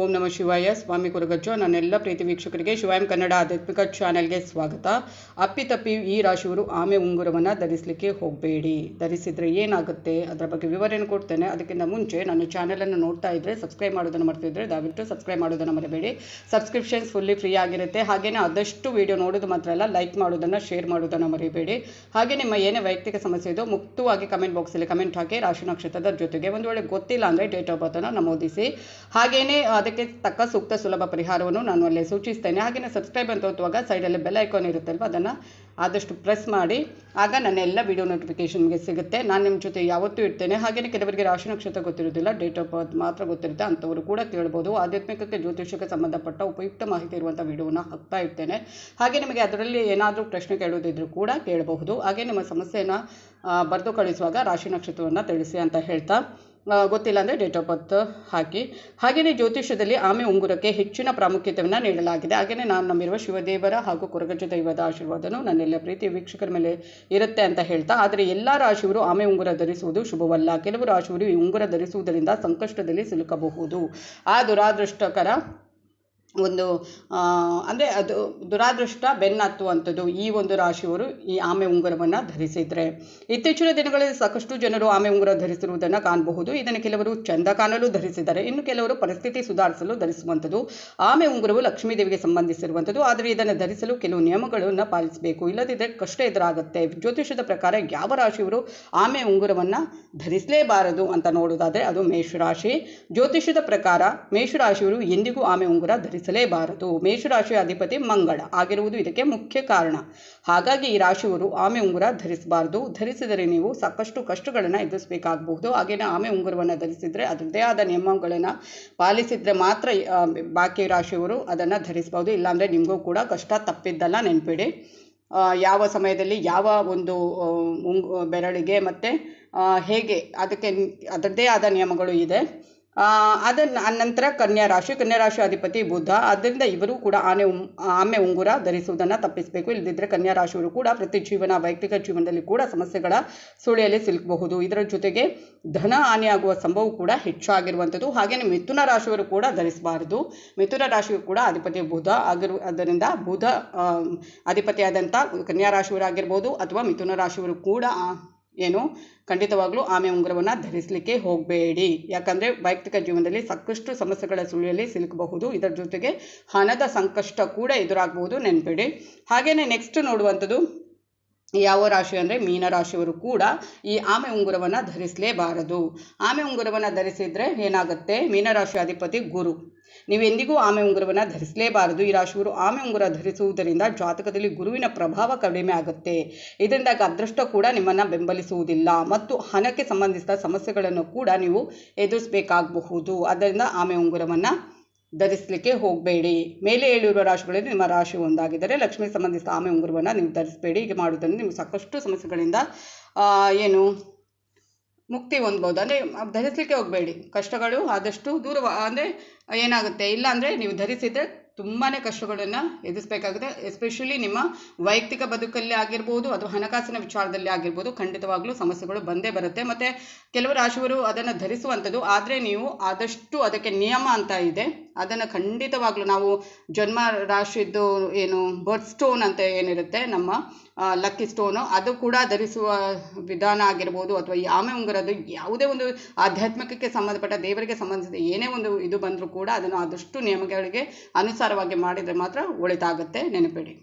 ಓಂ ನಮ ಶಿವಾಯ. ಸ್ವಾಮಿ ಕುರುಗಚ್ಚು ನನ್ನೆಲ್ಲ ಪ್ರೀತಿ ವೀಕ್ಷಕರಿಗೆ ಶಿವಾಯಂ ಕನ್ನಡ ಆಧ್ಯಾತ್ಮಿಕ ಚಾನೆಲ್ಗೆ ಸ್ವಾಗತ. ಅಪ್ಪಿತಪ್ಪಿ ಈ ರಾಶಿಯವರು ಆಮೆ ಉಂಗುರವನ್ನು ಧರಿಸಲಿಕ್ಕೆ ಹೋಗಬೇಡಿ. ಧರಿಸಿದರೆ ಏನಾಗುತ್ತೆ? ಅದರ ಬಗ್ಗೆ ವಿವರಣೆ ಕೊಡ್ತೇನೆ. ಅದಕ್ಕಿಂತ ಮುಂಚೆ ನನ್ನ ಚಾನಲನ್ನು ನೋಡ್ತಾ ಇದ್ದರೆ ಸಬ್ಸ್ಕ್ರೈಬ್ ಮಾಡೋದನ್ನು ಮರ್ತಿದ್ರೆ ದಯವಿಟ್ಟು ಸಬ್ಸ್ಕ್ರೈಬ್ ಮಾಡೋದನ್ನು ಮರಿಬೇಡಿ. ಸಬ್ಸ್ಕ್ರಿಪ್ಷನ್ಸ್ ಫುಲ್ಲಿ ಫ್ರೀ ಆಗಿರುತ್ತೆ. ಹಾಗೆಯೇ ಆದಷ್ಟು ವಿಡಿಯೋ ನೋಡೋದು ಮಾತ್ರ ಅಲ್ಲ, ಲೈಕ್ ಮಾಡೋದನ್ನು, ಶೇರ್ ಮಾಡೋದನ್ನು ಮರಿಬೇಡಿ. ಹಾಗೆ ನಿಮ್ಮ ಏನೇ ವೈಯಕ್ತಿಕ ಸಮಸ್ಯೆ ಇದೋ ಮುಕ್ತವಾಗಿ ಕಮೆಂಟ್ ಬಾಕ್ಸಲ್ಲಿ ಕಮೆಂಟ್ ಹಾಕಿ ರಾಶಿ ನಕ್ಷತ್ರದ ಜೊತೆಗೆ ಒಂದು ವೇಳೆ ಗೊತ್ತಿಲ್ಲ ಅಂದರೆ ಡೇಟ್ ಆಫ್ ಬರ್ತನ್ನು ನಮೂದಿಸಿ. ಹಾಗೆಯೇ ಅದಕ್ಕೆ ತಕ್ಕ ಸೂಕ್ತ ಸುಲಭ ಪರಿಹಾರವನ್ನು ನಾನು ಅಲ್ಲಿ ಸೂಚಿಸ್ತೇನೆ. ಹಾಗೆಯೇ ಸಬ್ಸ್ಕ್ರೈಬ್ ಅಂತ ಒತ್ತುವಾಗ ಸೈಡಲ್ಲಿ ಬೆಲ್ ಐಕಾನ್ ಇರುತ್ತಲ್ವ, ಅದನ್ನು ಆದಷ್ಟು ಪ್ರೆಸ್ ಮಾಡಿ. ಆಗ ನನ್ನ ಎಲ್ಲ ವಿಡಿಯೋ ನೋಟಿಫಿಕೇಷನ್ಗೆ ಸಿಗುತ್ತೆ. ನಾನು ನಿಮ್ಮ ಜೊತೆ ಯಾವತ್ತೂ ಇರ್ತೇನೆ. ಹಾಗೆಯೇ ಕೆಲವರಿಗೆ ರಾಶಿ ನಕ್ಷತ್ರ ಗೊತ್ತಿರೋದಿಲ್ಲ ಡೇಟ್ ಆಫ್ ಬರ್ತ್ ಮಾತ್ರ ಗೊತ್ತಿರುತ್ತೆ, ಅಂಥವರು ಕೂಡ ಕೇಳ್ಬೋದು. ಆಧ್ಯಾತ್ಮಿಕಕ್ಕೆ ಜ್ಯೋತಿಷಕ್ಕೆ ಸಂಬಂಧಪಟ್ಟ ಉಪಯುಕ್ತ ಮಾಹಿತಿ ಇರುವಂಥ ವಿಡಿಯೋನ ಹಾಕ್ತಾ ಇರ್ತೇನೆ. ಹಾಗೆ ನಿಮಗೆ ಅದರಲ್ಲಿ ಏನಾದರೂ ಪ್ರಶ್ನೆ ಕೇಳೋದಿದ್ರು ಕೂಡ ಕೇಳಬಹುದು. ಹಾಗೆ ನಿಮ್ಮ ಸಮಸ್ಯೆಯನ್ನು ಬರೆದು ಕಳಿಸುವಾಗ ರಾಶಿ ನಕ್ಷತ್ರವನ್ನು ತಿಳಿಸಿ ಅಂತ ಹೇಳ್ತಾ ಗೊತ್ತಿಲ್ಲ ಅಂದರೆ ಡೇಟ್ ಆಫ್ ಬರ್ತ್ ಹಾಕಿ. ಹಾಗೆಯೇ ಜ್ಯೋತಿಷ್ಯದಲ್ಲಿ ಆಮೆ ಉಂಗುರಕ್ಕೆ ಹೆಚ್ಚಿನ ಪ್ರಾಮುಖ್ಯತೆಯನ್ನು ನೀಡಲಾಗಿದೆ. ಹಾಗೆಯೇ ನಾನು ನಂಬಿರುವ ಶಿವದೇವರ ಹಾಗೂ ಕೊರಗಜ್ಜ ದೈವದ ಆಶೀರ್ವಾದನು ನನ್ನೆಲ್ಲ ಪ್ರೀತಿ ವೀಕ್ಷಕರ ಮೇಲೆ ಇರುತ್ತೆ ಅಂತ ಹೇಳ್ತಾ, ಆದರೆ ಎಲ್ಲ ರಾಶಿಯವರು ಆಮೆ ಉಂಗುರ ಧರಿಸುವುದು ಶುಭವಲ್ಲ. ಕೆಲವು ರಾಶಿಯವರು ಈ ಉಂಗುರ ಧರಿಸುವುದರಿಂದ ಸಂಕಷ್ಟದಲ್ಲಿ ಸಿಲುಕಬಹುದು. ಆ ದುರಾದೃಷ್ಟಕರ ಒಂದು ಅಂದರೆ ಅದು ದುರಾದೃಷ್ಟ ಬೆನ್ನತ್ತುವಂಥದ್ದು ಈ ಒಂದು ರಾಶಿಯವರು ಈ ಆಮೆ ಉಂಗುರವನ್ನು ಧರಿಸಿದರೆ. ಇತ್ತೀಚಿನ ದಿನಗಳಲ್ಲಿ ಸಾಕಷ್ಟು ಜನರು ಆಮೆ ಉಂಗುರ ಧರಿಸಿರುವುದನ್ನು ಕಾಣಬಹುದು. ಇದನ್ನು ಕೆಲವರು ಚಂದ ಕಾಣಲು ಧರಿಸಿದ್ದಾರೆ. ಇನ್ನು ಕೆಲವರು ಪರಿಸ್ಥಿತಿ ಸುಧಾರಿಸಲು ಧರಿಸುವಂಥದ್ದು. ಆಮೆ ಉಂಗುರವು ಲಕ್ಷ್ಮೀ ದೇವಿಗೆ ಸಂಬಂಧಿಸಿರುವಂಥದ್ದು. ಆದರೆ ಇದನ್ನು ಧರಿಸಲು ಕೆಲವು ನಿಯಮಗಳನ್ನು ಪಾಲಿಸಬೇಕು. ಇಲ್ಲದಿದ್ದರೆ ಕಷ್ಟ ಎದುರಾಗುತ್ತೆ. ಜ್ಯೋತಿಷದ ಪ್ರಕಾರ ಯಾವ ರಾಶಿಯವರು ಆಮೆ ಉಂಗುರವನ್ನು ಧರಿಸಲೇಬಾರದು ಅಂತ ನೋಡೋದಾದರೆ ಅದು ಮೇಷರಾಶಿ ಜ್ಯೋತಿಷದ ಪ್ರಕಾರ ಮೇಷರಾಶಿಯವರು ಎಂದಿಗೂ ಆಮೆ ಉಂಗುರ ಧರಿಸಲೇಬಾರದು ಮೇಷರಾಶಿಯ ಅಧಿಪತಿ ಮಂಗಳ. ಆಗಿರುವುದು ಇದಕ್ಕೆ ಮುಖ್ಯ ಕಾರಣ. ಹಾಗಾಗಿ ಈ ರಾಶಿಯವರು ಆಮೆ ಉಂಗುರ ಧರಿಸಬಾರದು. ಧರಿಸಿದರೆ ನೀವು ಸಾಕಷ್ಟು ಕಷ್ಟಗಳನ್ನು ಎದುರಿಸಬೇಕಾಗಬಹುದು. ಹಾಗೆಯೇ ಆಮೆ ಉಂಗುರವನ್ನು ಧರಿಸಿದರೆ ಅದರದ್ದೇ ಆದ ನಿಯಮಗಳನ್ನು ಪಾಲಿಸಿದರೆ ಮಾತ್ರ ಬಾಕಿ ರಾಶಿಯವರು ಅದನ್ನು ಧರಿಸಬಹುದು. ಇಲ್ಲಾಂದರೆ ನಿಮಗೂ ಕೂಡ ಕಷ್ಟ ತಪ್ಪಿದ್ದಲ್ಲ ನೆನಪಿಡಿ. ಯಾವ ಸಮಯದಲ್ಲಿ ಯಾವ ಒಂದು ಬೆರಳಿಗೆ ಮತ್ತು ಹೇಗೆ ಅದಕ್ಕೆ ಅದರದ್ದೇ ಆದ ನಿಯಮಗಳು ಇದೆ. ಅದನ್ನ ನಂತರ ಕನ್ಯಾ ರಾಶಿ ಕನ್ಯಾ ರಾಶಿ ಅಧಿಪತಿ ಬುಧ ಆದ್ದರಿಂದ ಇವರು ಕೂಡ ಆನೆ ಆಮೆ ಉಂಗುರ ಧರಿಸುವುದನ್ನು ತಪ್ಪಿಸಬೇಕು. ಇಲ್ಲದಿದ್ದರೆ ಕನ್ಯಾ ರಾಶಿಯವರು ಕೂಡ ಪ್ರತಿ ಜೀವನ ವೈಯಕ್ತಿಕ ಜೀವನದಲ್ಲಿ ಕೂಡ ಸಮಸ್ಯೆಗಳ ಸುಳಿಯಲ್ಲಿ ಸಿಲುಕಬಹುದು. ಇದರ ಜೊತೆಗೆ ಧನ ಹಾನಿಯಾಗುವ ಸಂಭವ ಕೂಡ ಹೆಚ್ಚಾಗಿರುವಂಥದ್ದು. ಹಾಗೆಯೇ ಮಿಥುನ ರಾಶಿಯವರು ಕೂಡ ಧರಿಸಬಾರದು. ಮಿಥುನ ರಾಶಿಯು ಕೂಡ ಅಧಿಪತಿ ಬುಧ ಆಗಿರು, ಅದರಿಂದ ಬುಧ ಅಧಿಪತಿಯಾದಂಥ ಕನ್ಯಾ ರಾಶಿಯವರಾಗಿರ್ಬೋದು ಅಥವಾ ಮಿಥುನ ರಾಶಿಯವರು ಕೂಡ ಏನು? ಖಂಡಿತವಾಗ್ಲೂ ಆಮೆ ಉಂಗುರವನ್ನು ಧರಿಸಲಿಕ್ಕೆ ಹೋಗಬೇಡಿ. ಯಾಕಂದರೆ ವೈಯಕ್ತಿಕ ಜೀವನದಲ್ಲಿ ಸಾಕಷ್ಟು ಸಮಸ್ಯೆಗಳ ಸುಳಿಯಲ್ಲಿ ಸಿಲುಕಬಹುದು. ಇದರ ಜೊತೆಗೆ ಹಣದ ಸಂಕಷ್ಟ ಕೂಡ ಎದುರಾಗಬಹುದು ನೆನಪಿಡಿ. ಹಾಗೆಯೇ ನೆಕ್ಸ್ಟ್ ನೋಡುವಂಥದ್ದು ಯಾವ ರಾಶಿ ಅಂದರೆ ಮೀನರಾಶಿಯವರು ಕೂಡ ಈ ಆಮೆ ಉಂಗುರವನ್ನು ಧರಿಸಲೇಬಾರದು. ಆಮೆ ಉಂಗುರವನ್ನು ಧರಿಸಿದರೆ ಏನಾಗುತ್ತೆ? ಮೀನರಾಶಿ ಅಧಿಪತಿ ಗುರು. ನೀವು ಎಂದಿಗೂ ಆಮೆ ಉಂಗುರವನ್ನು ಧರಿಸಲೇಬಾರದು. ಈ ರಾಶಿಯವರು ಆಮೆ ಉಂಗುರ ಧರಿಸುವುದರಿಂದ ಜಾತಕದಲ್ಲಿ ಗುರುವಿನ ಪ್ರಭಾವ ಕಡಿಮೆ ಆಗುತ್ತೆ. ಇದರಿಂದಾಗಿ ಅದೃಷ್ಟ ಕೂಡ ನಿಮ್ಮನ್ನು ಬೆಂಬಲಿಸುವುದಿಲ್ಲ. ಮತ್ತು ಹಣಕ್ಕೆ ಸಂಬಂಧಿಸಿದ ಸಮಸ್ಯೆಗಳನ್ನು ಕೂಡ ನೀವು ಎದುರಿಸಬೇಕಾಗಬಹುದು. ಆದ್ದರಿಂದ ಆಮೆ ಉಂಗುರವನ್ನು ಧರಿಸಲಿಕ್ಕೆ ಹೋಗಬೇಡಿ. ಮೇಲೆ ಹೇಳಿರುವ ರಾಶಿಗಳಲ್ಲಿ ನಿಮ್ಮ ರಾಶಿ ಒಂದಾಗಿದ್ದರೆ ಲಕ್ಷ್ಮಿ ಸಂಬಂಧಿಸಿದ ಆಮೆ ಉಂಗುರವನ್ನು ನೀವು ಧರಿಸಬೇಡಿ. ಹೀಗೆ ಮಾಡುವುದರಿಂದ ನೀವು ಸಾಕಷ್ಟು ಸಮಸ್ಯೆಗಳಿಂದ ಏನು ಮುಕ್ತಿ ಹೊಂದ್ಬೋದು. ಅಂದರೆ ಧರಿಸಲಿಕ್ಕೆ ಹೋಗಬೇಡಿ. ಕಷ್ಟಗಳು ಆದಷ್ಟು ದೂರ ಅಂದರೆ ಏನಾಗುತ್ತೆ? ಇಲ್ಲ ಅಂದರೆ ನೀವು ಧರಿಸಿದರೆ ತುಂಬಾ ಕಷ್ಟಗಳನ್ನು ಎದುರಿಸಬೇಕಾಗುತ್ತೆ. ಎಸ್ಪೆಷಲಿ ನಿಮ್ಮ ವೈಯಕ್ತಿಕ ಬದುಕಲ್ಲಿ ಆಗಿರ್ಬೋದು ಅಥವಾ ಹಣಕಾಸಿನ ವಿಚಾರದಲ್ಲಿ ಆಗಿರ್ಬೋದು ಖಂಡಿತವಾಗ್ಲೂ ಸಮಸ್ಯೆಗಳು ಬಂದೇ ಬರುತ್ತೆ. ಮತ್ತು ಕೆಲವು ರಾಶಿಯವರು ಅದನ್ನು ಧರಿಸುವಂಥದ್ದು. ಆದರೆ ನೀವು ಆದಷ್ಟು ಅದಕ್ಕೆ ನಿಯಮ ಅಂತ ಇದೆ. ಅದನ್ನು ಖಂಡಿತವಾಗ್ಲೂ ನಾವು ಜನ್ಮ ರಾಶಿದ್ದು ಏನು ಬರ್ತ್ ಸ್ಟೋನ್ ಅಂತ ಏನಿರುತ್ತೆ, ನಮ್ಮ ಲಕ್ಕಿ ಸ್ಟೋನು ಅದು ಕೂಡ ಧರಿಸುವ ವಿಧಾನ ಆಗಿರ್ಬೋದು ಅಥವಾ ಯಾವ ಉಂಗುರದ್ದು ಯಾವುದೇ ಒಂದು ಆಧ್ಯಾತ್ಮಿಕಕ್ಕೆ ಸಂಬಂಧಪಟ್ಟ ದೇವರಿಗೆ ಸಂಬಂಧಿಸಿದ ಏನೇ ಒಂದು ಇದು ಬಂದರೂ ಕೂಡ ಅದನ್ನು ಆದಷ್ಟು ನಿಯಮಗಳಿಗೆ ಅನುಸಾರವಾಗಿ ಮಾಡಿದರೆ ಮಾತ್ರ ಒಳಿತಾಗುತ್ತೆ ನೆನಪಿಡಿ.